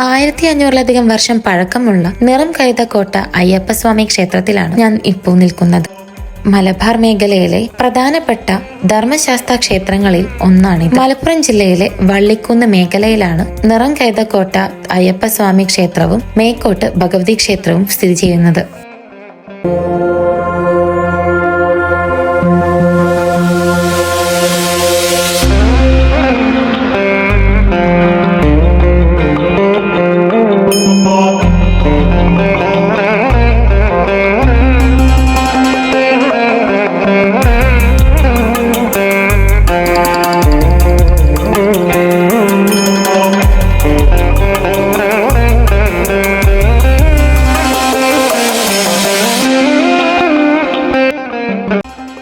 ആയിരത്തി അഞ്ഞൂറിലധികം വർഷം പഴക്കമുള്ള നിറം കോട്ട അയ്യപ്പസ്വാമി ക്ഷേത്രത്തിലാണ് ഞാൻ ഇപ്പോൾ നിൽക്കുന്നത്. മലബാർ മേഖലയിലെ പ്രധാനപ്പെട്ട ധർമ്മശാസ്ത്ര ക്ഷേത്രങ്ങളിൽ ഒന്നാണ് മലപ്പുറം ജില്ലയിലെ വള്ളിക്കുന്ന് മേഖലയിലാണ് നിറം കൈതക്കോട്ട അയ്യപ്പസ്വാമി ക്ഷേത്രവും മേക്കോട്ട് ഭഗവതി ക്ഷേത്രവും സ്ഥിതി ചെയ്യുന്നത്.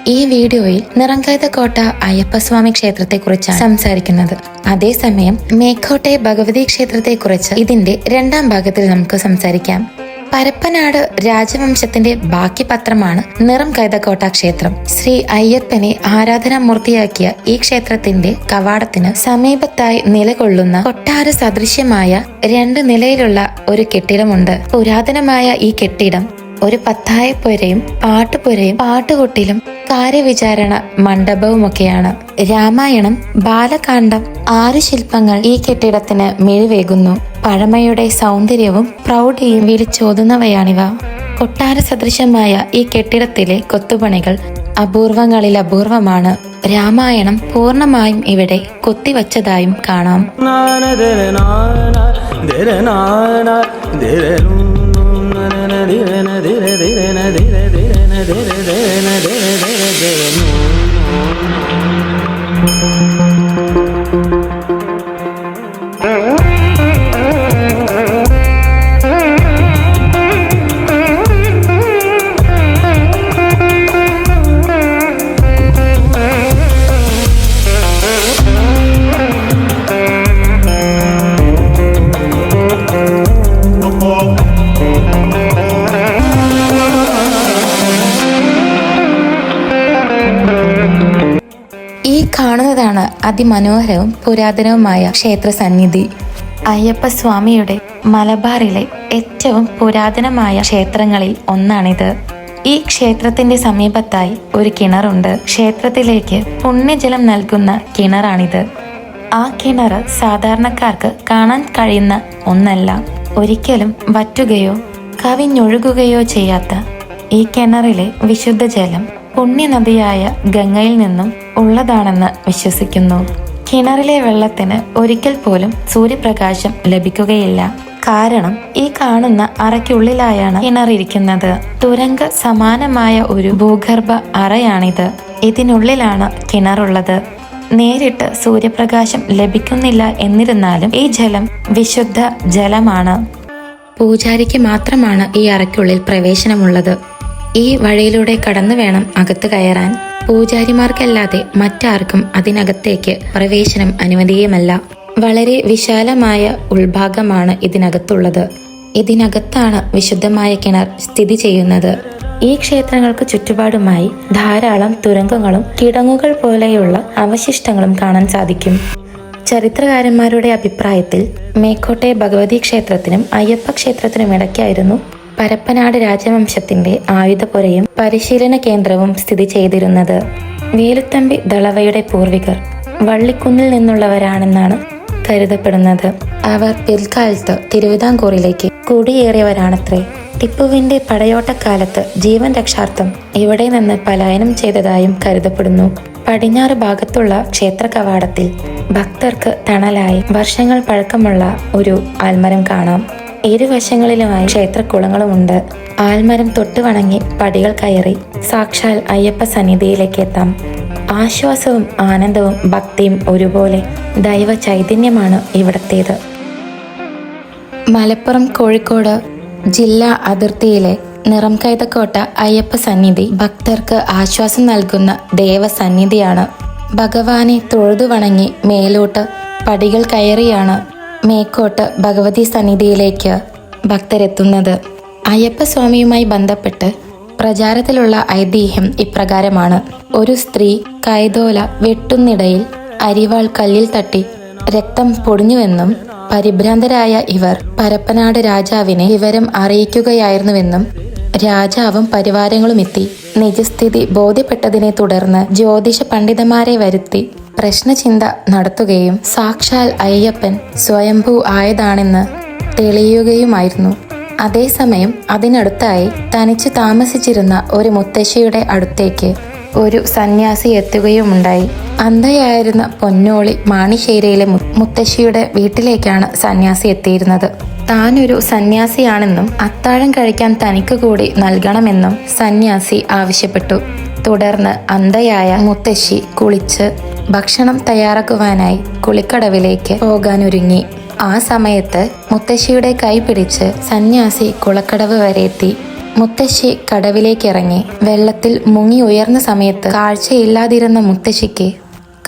ഈ വീഡിയോയിൽ നിറങ്കൈത കോട്ട അയ്യപ്പസ്വാമി ക്ഷേത്രത്തെക്കുറിച്ചാണ് സംസാരിക്കുന്നത്. അതേസമയം മേക്കോട്ടെ ഭഗവതി ക്ഷേത്രത്തെക്കുറിച്ച് ഇതിന്റെ രണ്ടാം ഭാഗത്തിൽ നമുക്ക് സംസാരിക്കാം. പരപ്പനാട് രാജവംശത്തിന്റെ ബാക്കി പത്രമാണ് നിറം കൈതക്കോട്ട ക്ഷേത്രം. ശ്രീ അയ്യപ്പനെ ആരാധനാമൂർത്തിയാക്കിയ ഈ ക്ഷേത്രത്തിന്റെ കവാടത്തിന് സമീപത്തായി നിലകൊള്ളുന്ന കൊട്ടാര സദൃശ്യമായ രണ്ട് നിലയിലുള്ള ഒരു കെട്ടിടമുണ്ട്. പുരാതനമായ ഈ കെട്ടിടം ഒരു പത്തായപ്പുരയും പാട്ടുപുരയും പാട്ടുകൊട്ടിലും കാര്യവിചാരണ മണ്ഡപവുമൊക്കെയാണ് രാമായണം ബാലകാന്ഡം ആറ് ശില്പങ്ങൾ ഈ കെട്ടിടത്തിന് മിഴിവേകുന്നു പഴമയുടെ സൗന്ദര്യവും പ്രൗഢിയും വിളിച്ചോതുന്നവയാണിവ കൊട്ടാര സദൃശമായ ഈ കെട്ടിടത്തിലെ കൊത്തുപണികൾ അപൂർവങ്ങളിൽ അപൂർവമാണ് രാമായണം പൂർണമായും ഇവിടെ കൊത്തിവച്ചതായും കാണാം ಧರ ಧನ ಧರ ಧರ ಧನು അതിമനോഹരവും പുരാതനവുമായ ക്ഷേത്ര സന്നിധി അയ്യപ്പ സ്വാമിയുടെ മലബാറിലെ ഏറ്റവും പുരാതനമായ ക്ഷേത്രങ്ങളിൽ ഒന്നാണിത്. ഈ ക്ഷേത്രത്തിന്റെ സമീപത്തായി ഒരു കിണറുണ്ട്. ക്ഷേത്രത്തിലേക്ക് പുണ്യജലം നൽകുന്ന കിണറാണിത്. ആ കിണർ സാധാരണക്കാർക്ക് കാണാൻ കഴിയുന്ന ഒന്നല്ല. ഒരിക്കലും വറ്റുകയോ കവിഞ്ഞൊഴുകുകയോ ചെയ്യാത്ത ഈ കിണറിലെ വിശുദ്ധ ജലം പുണ്യനദിയായ ഗംഗയിൽ നിന്നും ഉള്ളതാണെന്ന് വിശ്വസിക്കുന്നു. കിണറിലെ വെള്ളത്തിന് ഒരിക്കൽ പോലും സൂര്യപ്രകാശം ലഭിക്കുകയില്ല. കാരണം ഈ കാണുന്ന അറയ്ക്കുള്ളിലായാണ് കിണറിരിക്കുന്നത് തുരങ്ക സമാനമായ ഒരു ഭൂഗർഭ അറയാണിത്. ഇതിനുള്ളിലാണ് കിണറുള്ളത്. നേരിട്ട് സൂര്യപ്രകാശം ലഭിക്കുന്നില്ല എന്നിരുന്നാലും ഈ ജലം വിശുദ്ധ ജലമാണ്. പൂജാരിക്ക് മാത്രമാണ് ഈ അറയ്ക്കുള്ളിൽ പ്രവേശനമുള്ളത്. ഈ വഴിയിലൂടെ കടന്നു വേണം അകത്ത് കയറാൻ. പൂജാരിമാർക്കല്ലാതെ മറ്റാർക്കും അതിനകത്തേക്ക് പ്രവേശനം അനുവദീയമല്ല. വളരെ വിശാലമായ ഉൾഭാഗമാണ് ഇതിനകത്തുള്ളത്. ഇതിനകത്താണ് വിശുദ്ധമായ കിണർ സ്ഥിതി ചെയ്യുന്നത്. ഈ ക്ഷേത്രങ്ങൾക്ക് ചുറ്റുപാടുമായി ധാരാളം തുരങ്കങ്ങളും കിടങ്ങുകൾ പോലെയുള്ള അവശിഷ്ടങ്ങളും കാണാൻ സാധിക്കും. ചരിത്രകാരന്മാരുടെ അഭിപ്രായത്തിൽ മേക്കോട്ടെ ഭഗവതി ക്ഷേത്രത്തിനും അയ്യപ്പ ക്ഷേത്രത്തിനും ഇടയ്ക്കായിരുന്നു പരപ്പനാട് രാജവംശത്തിന്റെ ആയുധപുരയും പരിശീലന കേന്ദ്രവും സ്ഥിതി ചെയ്തിരുന്നത്. വേലുത്തമ്പി ദളവയുടെ പൂർവികർ വള്ളിക്കുന്നിൽ നിന്നുള്ളവരാണെന്നാണ് കരുതപ്പെടുന്നത്. അവർ പിൽക്കാലത്ത് തിരുവിതാംകൂറിലേക്ക് കുടിയേറിയവരാണത്രേ. ടിപ്പുവിന്റെ പടയോട്ടക്കാലത്ത് ജീവൻ രക്ഷാർത്ഥം ഇവിടെ നിന്ന് പലായനം ചെയ്തതായും കരുതപ്പെടുന്നു. പടിഞ്ഞാറ് ഭാഗത്തുള്ള ക്ഷേത്ര കവാടത്തിൽ ഭക്തർക്ക് തണലായി വർഷങ്ങൾ പഴക്കമുള്ള ഒരു ആൽമരം കാണാം. ഇരുവശങ്ങളിലുമായി ക്ഷേത്രക്കുളങ്ങളുമുണ്ട്. ആൽമരം തൊട്ട് വണങ്ങി പടികൾ കയറി സാക്ഷാൽ അയ്യപ്പ സന്നിധിയിലേക്ക് എത്താം ആശ്വാസവും ആനന്ദവും ഭക്തിയും ഒരുപോലെ ദൈവ ചൈതന്യമാണ് ഇവിടത്തേത്. മലപ്പുറം കോഴിക്കോട് ജില്ലാ അതിർത്തിയിലെ നിറം കൈതക്കോട്ട അയ്യപ്പ സന്നിധി ഭക്തർക്ക് ആശ്വാസം നൽകുന്ന ദേവസന്നിധിയാണ്. ഭഗവാനെ തൊഴുതു വണങ്ങി മേലോട്ട് പടികൾ കയറിയാണ് മേക്കോട്ട് ഭഗവതി സന്നിധിയിലേക്ക് ഭക്തരെത്തുന്നത്. അയ്യപ്പസ്വാമിയുമായി ബന്ധപ്പെട്ട് പ്രചാരത്തിലുള്ള ഐതിഹ്യം ഇപ്രകാരമാണ്. ഒരു സ്ത്രീ കൈതോല വെട്ടുന്നിടയിൽ അരിവാൾ കല്ലിൽ തട്ടി രക്തം പൊടിഞ്ഞുവെന്നും പരിഭ്രാന്തരായ ഇവർ പരപ്പനാട് രാജാവിനെ വിവരം അറിയിക്കുകയായിരുന്നുവെന്നും രാജാവും പരിവാരങ്ങളും എത്തി നിജസ്ഥിതി ബോധ്യപ്പെട്ടതിനെ തുടർന്ന് ജ്യോതിഷ പണ്ഡിതന്മാരെ വരുത്തി പ്രശ്നചിന്ത നടത്തുകയും സാക്ഷാൽ അയ്യപ്പൻ സ്വയംഭൂ ആയതാണെന്ന് തെളിയുകയുമായിരുന്നു. അതേസമയം അതിനടുത്തായി തനിച്ചു താമസിച്ചിരുന്ന ഒരു മുത്തശ്ശിയുടെ അടുത്തേക്ക് ഒരു സന്യാസി എത്തുകയുമുണ്ടായി. അന്ധയായിരുന്ന പൊന്നോളി മാണിശ്ശേരിയിലെ മുത്തശ്ശിയുടെ വീട്ടിലേക്കാണ് സന്യാസി എത്തിയിരുന്നത്. താനൊരു സന്യാസിയാണെന്നും അത്താഴം കഴിക്കാൻ തനിക്ക് കൂടി നൽകണമെന്നും സന്യാസി ആവശ്യപ്പെട്ടു. തുടർന്ന് അന്ധയായ മുത്തശ്ശി കുളിച്ച് ഭക്ഷണം തയ്യാറാക്കുവാനായി കുളിക്കടവിലേക്ക് പോകാനൊരുങ്ങി. ആ സമയത്ത് മുത്തശ്ശിയുടെ കൈ പിടിച്ച് സന്യാസി കുളക്കടവ് വരെ എത്തി. മുത്തശ്ശി കടവിലേക്കിറങ്ങി. വെള്ളത്തിൽ മുങ്ങി ഉയർന്ന സമയത്ത് കാഴ്ചയില്ലാതിരുന്ന മുത്തശ്ശിക്ക്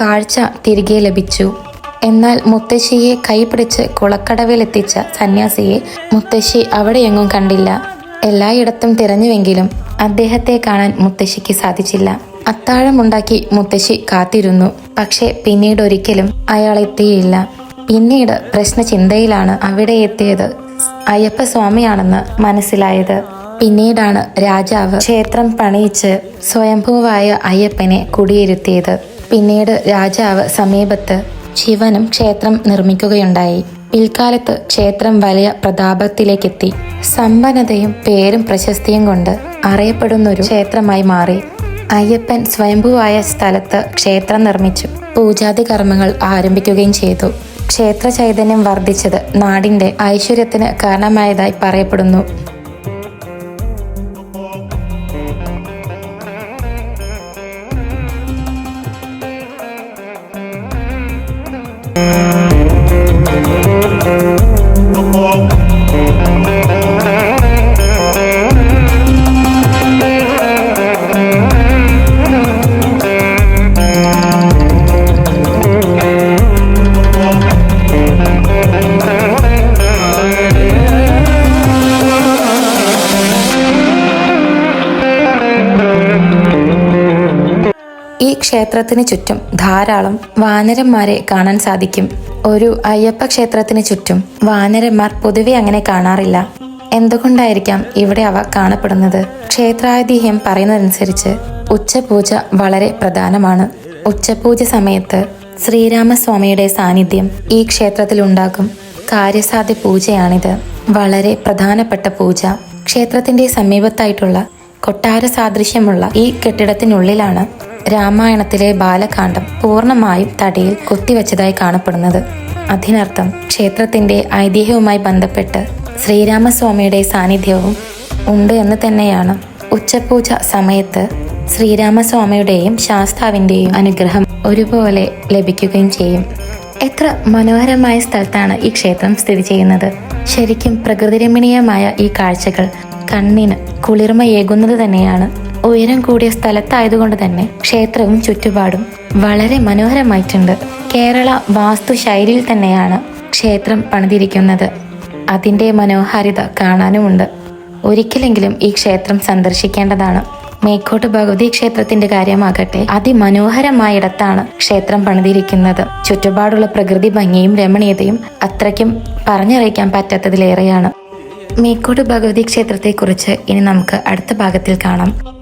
കാഴ്ച തിരികെ ലഭിച്ചു. എന്നാൽ മുത്തശ്ശിയെ കൈപിടിച്ച് കുളക്കടവിലെത്തിച്ച സന്യാസിയെ മുത്തശ്ശി അവിടെയെങ്ങും കണ്ടില്ല. എല്ലായിടത്തും തിരഞ്ഞുവെങ്കിലും അദ്ദേഹത്തെ കാണാൻ മുത്തശ്ശിക്ക് സാധിച്ചില്ല. അത്താഴമുണ്ടാക്കി മുത്തശ്ശി കാത്തിരുന്നു. പക്ഷെ പിന്നീട് ഒരിക്കലും അയാൾ എത്തിയില്ല. പിന്നീട് പ്രശ്നചിന്തയിലാണ് അവിടെ എത്തിയത് അയ്യപ്പസ്വാമിയാണെന്ന് മനസ്സിലായത്. പിന്നീടാണ് രാജാവ് ക്ഷേത്രം പണിയിച്ച് സ്വയംഭൂവായ അയ്യപ്പനെ കുടിയിരുത്തിയത്. പിന്നീട് രാജാവ് സമീപത്ത് ശിവനും ക്ഷേത്രം നിർമ്മിക്കുകയുണ്ടായി. പിൽക്കാലത്ത് ക്ഷേത്രം വലിയ പ്രതാപത്തിലേക്കെത്തി. സമ്പന്നതയും പേരും പ്രശസ്തിയും കൊണ്ട് അറിയപ്പെടുന്നൊരു ക്ഷേത്രമായി മാറി. അയ്യപ്പൻ സ്വയംഭുവായ സ്ഥലത്ത് ക്ഷേത്രം നിർമ്മിച്ചു. പൂജാതി കർമ്മങ്ങൾ ആരംഭിക്കുകയും ചെയ്തു. ക്ഷേത്ര ചൈതന്യം വർദ്ധിച്ചത് നാടിന്റെ ഐശ്വര്യത്തിന് കാരണമായതായി പറയപ്പെടുന്നു. ഈ ക്ഷേത്രത്തിന് ചുറ്റും ധാരാളം വാനരന്മാരെ കാണാൻ സാധിക്കും. ഒരു അയ്യപ്പ ക്ഷേത്രത്തിന് ചുറ്റും വാനരന്മാർ പൊതുവെ അങ്ങനെ കാണാറില്ല. എന്തുകൊണ്ടായിരിക്കാം ഇവിടെ അവ കാണപ്പെടുന്നത്? ക്ഷേത്രാതിഥ്യം പറയുന്നതനുസരിച്ച് ഉച്ചപൂജ വളരെ പ്രധാനമാണ്. ഉച്ചപൂജ സമയത്ത് ശ്രീരാമസ്വാമിയുടെ സാന്നിധ്യം ഈ ക്ഷേത്രത്തിൽ ഉണ്ടാകും. കാര്യസാധ്യ പൂജയാണിത്. വളരെ പ്രധാനപ്പെട്ട പൂജ. ക്ഷേത്രത്തിന്റെ സമീപത്തായിട്ടുള്ള കൊട്ടാര സാദൃശ്യമുള്ള ഈ കെട്ടിടത്തിനുള്ളിലാണ് രാമായണത്തിലെ ബാലകാന്ഡം പൂർണമായും തടിയിൽ കൊത്തിവെച്ചതായി കാണപ്പെടുന്നത്. അതിനർത്ഥം ക്ഷേത്രത്തിന്റെ ഐതിഹ്യവുമായി ബന്ധപ്പെട്ട് ശ്രീരാമസ്വാമിയുടെ സാന്നിധ്യവും ഉണ്ട് എന്ന് തന്നെയാണ് ഉച്ചപൂജ സമയത്ത് ശ്രീരാമസ്വാമിയുടെയും ശാസ്താവിന്റെയും അനുഗ്രഹം ഒരുപോലെ ലഭിക്കുകയും ചെയ്യും. എത്ര മനോഹരമായ സ്ഥലത്താണ് ഈ ക്ഷേത്രം സ്ഥിതി ചെയ്യുന്നത്. ശരിക്കും പ്രകൃതിരമണീയമായ ഈ കാഴ്ചകൾ കണ്ണിന് കുളിർമയേകുന്നത് തന്നെയാണ്. ഉയരം കൂടിയ സ്ഥലത്തായതുകൊണ്ട് തന്നെ ക്ഷേത്രവും ചുറ്റുപാടും വളരെ മനോഹരമായിട്ടുണ്ട്. കേരള വാസ്തുശൈലിയിൽ തന്നെയാണ് ക്ഷേത്രം പണിതിരിക്കുന്നത്. അതിന്റെ മനോഹാരിത കാണാനുമുണ്ട്. ഒരിക്കലെങ്കിലും ഈ ക്ഷേത്രം സന്ദർശിക്കേണ്ടതാണ്. മേക്കോട്ട് ഭഗവതി ക്ഷേത്രത്തിന്റെ കാര്യമാകട്ടെ അതിമനോഹരമായിടത്താണ് ക്ഷേത്രം പണിതിരിക്കുന്നത്. ചുറ്റുപാടുള്ള പ്രകൃതി ഭംഗിയും രമണീയതയും അത്രയ്ക്കും പറഞ്ഞറിയിക്കാൻ പറ്റാത്തതിലേറെയാണ്. മേക്കോട്ട് ഭഗവതി ക്ഷേത്രത്തെക്കുറിച്ച് ഇനി നമുക്ക് അടുത്ത ഭാഗത്തിൽ കാണാം.